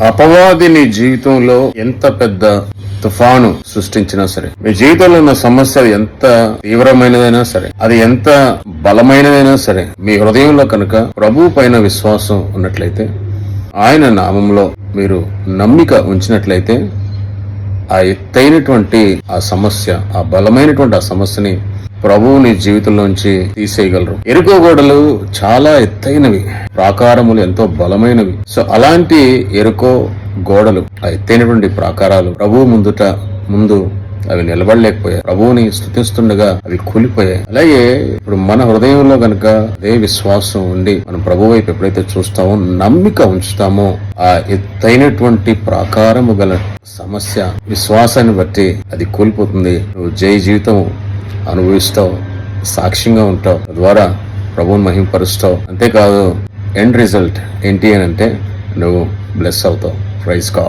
అపవాది నీ జీవితంలో ఎంత పెద్ద తుఫాను సృష్టించినా సరే మీ జీవితంలో ఉన్న సమస్య ఎంత తీవ్రమైనదైనా సరే అది ఎంత బలమైనదైనా సరే మీ హృదయంలో కనుక ప్రభు పైన విశ్వాసం ఉన్నట్లయితే ఆయన నామంలో మీరు నమ్మిక ఉంచినట్లయితే ఆ ఎత్తైనటువంటి ఆ సమస్య ఆ బలమైనటువంటి ఆ సమస్యని ప్రభువు నీ జీవితంలోంచి తీసేయగలరు. ఎరుకో గోడలు చాలా ఎత్తైనవి ప్రాకారములు ఎంతో బలమైనవి. సో అలాంటి ఎరుకో గోడలు ఆ ఎత్తైనటువంటి ప్రాకారాలు ప్రభువు ముందుట ముందు అవి నిలబడలేకపోయాయి. ప్రభువుని స్థుతిస్తుండగా అవి కూలిపోయాయి. అలాగే ఇప్పుడు మన హృదయంలో గనక అదే విశ్వాసం ఉండి మనం ప్రభు వైపు ఎప్పుడైతే చూస్తామో నమ్మిక ఉంచుతామో ఆ ఎత్తైనటువంటి ప్రాకారము గల సమస్య విశ్వాసాన్ని బట్టి అది కూలిపోతుంది. నువ్వు జై జీవితం అనుభవిస్తావు సాక్ష్యంగా ఉంటావు తద్వారా ప్రభువుని మహింపరుస్తావు. అంతేకాదు ఎండ్ రిజల్ట్ ఏంటి అని అంటే నువ్వు బ్లెస్ అవుతావు. ప్రైజ్ కావాలి